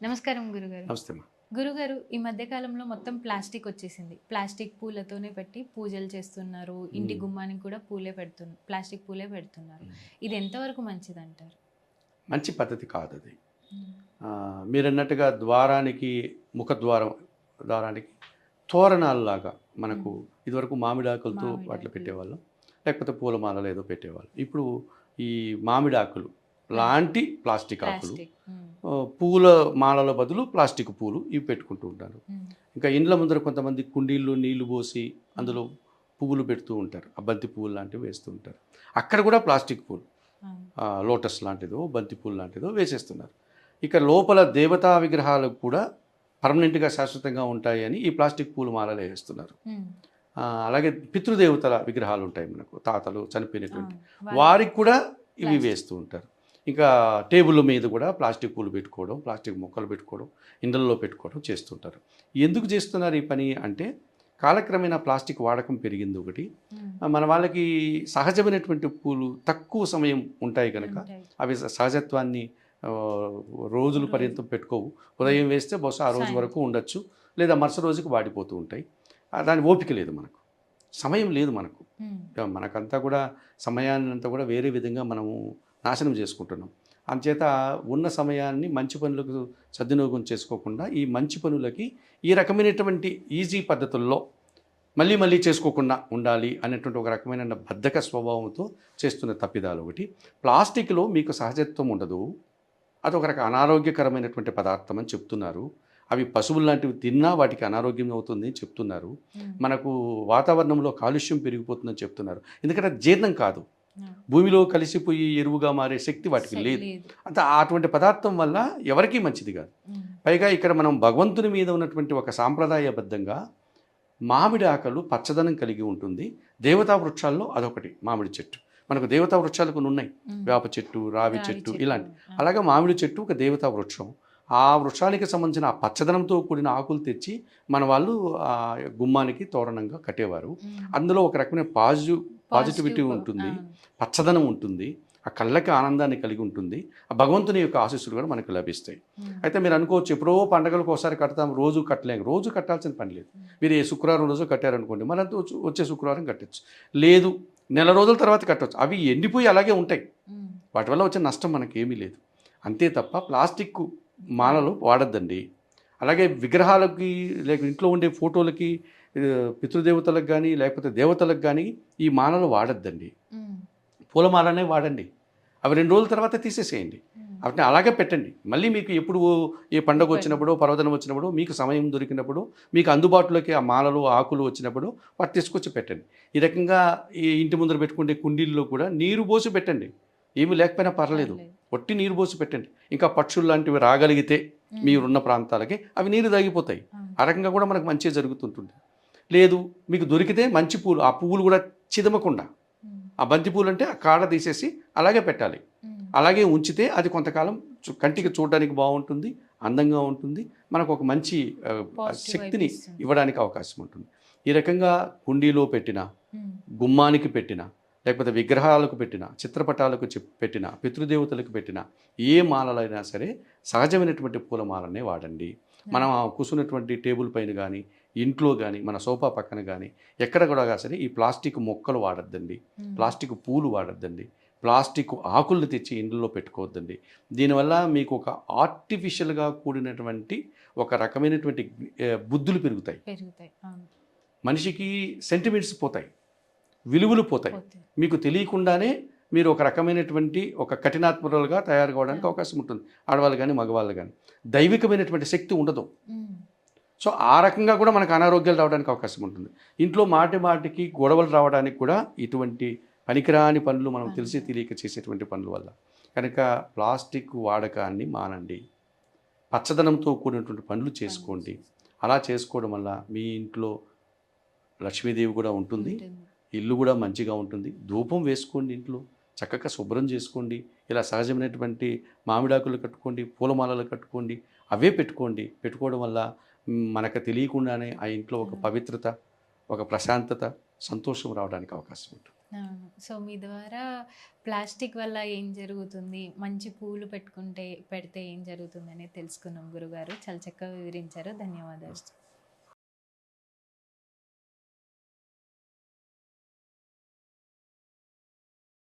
నమస్కారం గురుగారు. నమస్తే గురుగారు ఈ మధ్య కాలంలో మొత్తం ప్లాస్టిక్ వచ్చేసింది. ప్లాస్టిక్ పూలతోనే పెట్టి పూజలు చేస్తున్నారు. ఇంటి మ్మ్. గుమ్మానికి కూడా పూలే పెడుతున్నారు ప్లాస్టిక్ పూలే పెడుతున్నారు. ఇది ఎంతవరకు మంచిది అంటారు మంచి పద్ధతి కాదు అది. మీరు అన్నట్టుగా ద్వారానికి ముఖద్వారం ద్వారానికి తోరణాలలాగా మనకు ఇదివరకు మామిడాకులతో మామిడాకులు. వాటిలో పెట్టేవాళ్ళం. లేకపోతే పూలమాలలో ఏదో పెట్టేవాళ్ళం. ఇప్పుడు ఈ మామిడాకులు లాంటి ప్లాస్టిక్ ఆకులు పూల మాలల బదులు ప్లాస్టిక్ పూలు ఇవి పెట్టుకుంటూ ఉంటారు. ఇంకా ఇండ్ల ముందర కొంతమంది కుండీల్లో నీళ్ళు పోసి అందులో పువ్వులు పెడుతూ ఉంటారు. ఆ బంతి పువ్వులు లాంటివి వేస్తూ ఉంటారు. అక్కడ కూడా ప్లాస్టిక్ పూలు. లోటస్ లాంటిదో బంతి పూలు లాంటిదో వేసేస్తున్నారు. ఇక లోపల దేవతా విగ్రహాలు కూడా పర్మనెంట్గా శాశ్వతంగా ఉంటాయి అని ఈ ప్లాస్టిక్ పూలు మాలలు వేస్తున్నారు. అలాగే పితృదేవతల విగ్రహాలు ఉంటాయి మనకు తాతలు చనిపోయినటువంటి. వారికి కూడా ఇవి. వేస్తూ ఉంటారు. ఇంకా టేబుల్ మీద కూడా ప్లాస్టిక్ పూలు పెట్టుకోవడం ప్లాస్టిక్ మొక్కలు పెట్టుకోవడం ఇండ్లలో పెట్టుకోవడం చేస్తుంటారు. ఎందుకు చేస్తున్నారు ఈ పని అంటే కాలక్రమేణా ప్లాస్టిక్ వాడకం పెరిగింది ఒకటి. మన వాళ్ళకి సహజమైనటువంటి పూలు తక్కువ సమయం ఉంటాయి కనుక. అవి సహజత్వాన్ని రోజుల పర్యంతం పెట్టుకోవు. ఉదయం వేస్తే బహుశా ఆ రోజు. వరకు ఉండొచ్చు లేదా మరుసటి రోజుకి వాడిపోతూ ఉంటాయి. దాని ఓపిక లేదు మనకు. సమయం లేదు మనకు. మనకంతా కూడా సమయాన్ని అంతా కూడా వేరే విధంగా మనము నాశనం చేసుకుంటున్నాం. అంచేత ఉన్న సమయాన్ని మంచి పనులకు సద్వినియోగం చేసుకోకుండా ఈ మంచి పనులకి ఈ రకమైనటువంటి ఈజీ పద్ధతుల్లో మళ్ళీ మళ్ళీ చేసుకోకుండా ఉండాలి అనేటువంటి ఒక రకమైన బద్ధక స్వభావంతో చేస్తున్న తప్పిదాలు ఒకటి. ప్లాస్టిక్లో మీకు సహజత్వం ఉండదు. అది ఒక రక అనారోగ్యకరమైనటువంటి పదార్థం అని చెప్తున్నారు. అవి పశువులు లాంటివి తిన్నా వాటికి అనారోగ్యం అవుతుంది అని చెప్తున్నారు. మనకు వాతావరణంలో కాలుష్యం పెరిగిపోతుందని చెప్తున్నారు. ఎందుకంటే జీర్ణం కాదు. భూమిలో కలిసిపోయి ఎరువుగా మారే శక్తి వాటికి లేదు. అంత అటువంటి పదార్థం వల్ల ఎవరికీ మంచిది కాదు మ్మ్. పైగా ఇక్కడ మనం భగవంతుని మీద ఉన్నటువంటి ఒక సాంప్రదాయబద్ధంగా మామిడి ఆకలు పచ్చదనం కలిగి ఉంటుంది దేవతా వృక్షాల్లో అదొకటి మామిడి చెట్టు మనకు దేవతా వృక్షాలు కొన్ని ఉన్నాయి మ్మ్. వేప చెట్టు రావి చెట్టు. ఇలాంటి ఆ. అలాగే మామిడి చెట్టు ఒక దేవతా వృక్షం ఆ వృక్షానికి సంబంధించిన ఆ పచ్చదనంతో కూడిన ఆకులు తెచ్చి మన వాళ్ళు గుమ్మానికి తోరణంగా కట్టేవారు. అందులో ఒక రకమైన పాజిటివ్ పాజిటివిటీ ఉంటుంది. అవును. పచ్చదనం ఉంటుంది. ఆ కళ్ళకి ఆనందాన్ని కలిగి ఉంటుంది. ఆ భగవంతుని యొక్క ఆశీస్సులు కూడా మనకు లభిస్తాయి. మ్మ్. అయితే మీరు అనుకోవచ్చు ఎప్పుడో పండగలకు ఒకసారి కడతాం రోజు కట్టలేము రోజు కట్టాల్సిన పని లేదు. మీరు ఏ శుక్రవారం రోజు కట్టారనుకోండి మళ్ళీ వచ్చే శుక్రవారం కట్టచ్చు. లేదు నెల రోజుల తర్వాత కట్టవచ్చు అవి ఎండిపోయి అలాగే ఉంటాయి. మ్మ్. వాటి వల్ల వచ్చే నష్టం మనకి ఏమీ లేదు. అంతే తప్ప ప్లాస్టిక్ మాలలు వాడద్దండి. అలాగే విగ్రహాలకి లేక ఇంట్లో ఉండే ఫోటోలకి పితృదేవతలకు కానీ లేకపోతే దేవతలకు కానీ ఈ మాలలు వాడద్దండి. పూలమాలనే వాడండి అవి రెండు రోజుల తర్వాత తీసేసేయండి. వాటిని అలాగే పెట్టండి మళ్ళీ మీకు ఎప్పుడు ఏ పండుగ వచ్చినప్పుడు పర్వదనం వచ్చినప్పుడు మీకు సమయం దొరికినప్పుడు మీకు అందుబాటులోకి ఆ మాలలు ఆకులు వచ్చినప్పుడు వాటి తీసుకొచ్చి పెట్టండి ఈ రకంగా ఈ ఇంటి ముందర పెట్టుకుంటే కుండీల్లో కూడా నీరు పోసి పెట్టండి ఏమీ లేకపోయినా పర్లేదు. ఒట్టి నీరు పోసి పెట్టండి ఇంకా పక్షులు లాంటివి రాగలిగితే. మీరున్న ప్రాంతాలకి అవి నీరు తాగిపోతాయి. ఆ రకంగా కూడా మనకు మంచి జరుగుతుంటుంది లేదు మీకు దొరికితే మంచి పూలు ఆ పువ్వులు కూడా చిదమకుండా. ఆ బంతి పూలు అంటే ఆ కాడ తీసేసి అలాగే పెట్టాలి. అలాగే ఉంచితే అది కొంతకాలం కంటికి చూడడానికి బాగుంటుంది అందంగా ఉంటుంది మనకు ఒక మంచి శక్తిని. ఇవ్వడానికి అవకాశం ఉంటుంది ఈ రకంగా కుండీలో పెట్టిన మ్మ్. గుమ్మానికి పెట్టిన లేకపోతే విగ్రహాలకు పెట్టిన చిత్రపటాలకు పెట్టిన పితృదేవతలకు పెట్టిన ఏ మాలలైనా సరే సహజమైనటువంటి పూలమాలనే వాడండి మనం ఆ కూర్చున్నటువంటి టేబుల్ పైన కానీ ఇంట్లో కానీ మన సోఫా పక్కన కానీ ఎక్కడ కూడా సరే ఈ ప్లాస్టిక్ మొక్కలు వాడద్దండి. మ్మ్. ప్లాస్టిక్ పూలు వాడద్దండి. ప్లాస్టిక్ ఆకులను తెచ్చి ఇండ్లలో పెట్టుకోవద్దండి. దీనివల్ల మీకు ఒక ఆర్టిఫిషియల్గా కూడినటువంటి ఒక రకమైనటువంటి బుద్ధులు పెరుగుతాయి. మనిషికి సెంటిమెంట్స్ పోతాయి. విలువలు పోతాయి. మీకు తెలియకుండానే మీరు ఒక రకమైనటువంటి ఒక కఠినాత్మరులుగా తయారు కావడానికి అవకాశం ఉంటుంది. ఆడవాళ్ళు కానీ మగవాళ్ళు కానీ దైవికమైనటువంటి శక్తి ఉండదు. మ్మ్. సో ఆ రకంగా కూడా మనకు అనారోగ్యాలు రావడానికి అవకాశం ఉంటుంది. ఇంట్లో మాటి మాటికి గొడవలు రావడానికి కూడా ఇటువంటి పనికిరాని పనులు మనం తెలిసి తెలియక చేసేటువంటి పనుల వల్ల. కనుక ప్లాస్టిక్ వాడకాన్ని మానండి. పచ్చదనంతో కూడినటువంటి పనులు చేసుకోండి. అలా చేసుకోవడం వల్ల మీ ఇంట్లో లక్ష్మీదేవి కూడా ఉంటుంది. ఇల్లు కూడా మంచిగా ఉంటుంది. ధూపం వేసుకోండి ఇంట్లో. చక్కగా శుభ్రం చేసుకోండి. ఇలా సహజమైనటువంటి మామిడాకులు కట్టుకోండి పూలమాలలు కట్టుకోండి అవే పెట్టుకోండి. పెట్టుకోవడం వల్ల మనకు తెలియకుండానే ఆ ఇంట్లో ఒక పవిత్రత ఒక ప్రశాంతత సంతోషం రావడానికి అవకాశం ఉంటుంది. సో మీ ద్వారా ప్లాస్టిక్ వల్ల ఏం జరుగుతుంది? మంచి పూలు పెట్టుకుంటే పెడితే ఏం జరుగుతుంది అనేది తెలుసుకున్నాం గురుగారు. చాలా చక్కగా వివరించారు. ధన్యవాదాలు.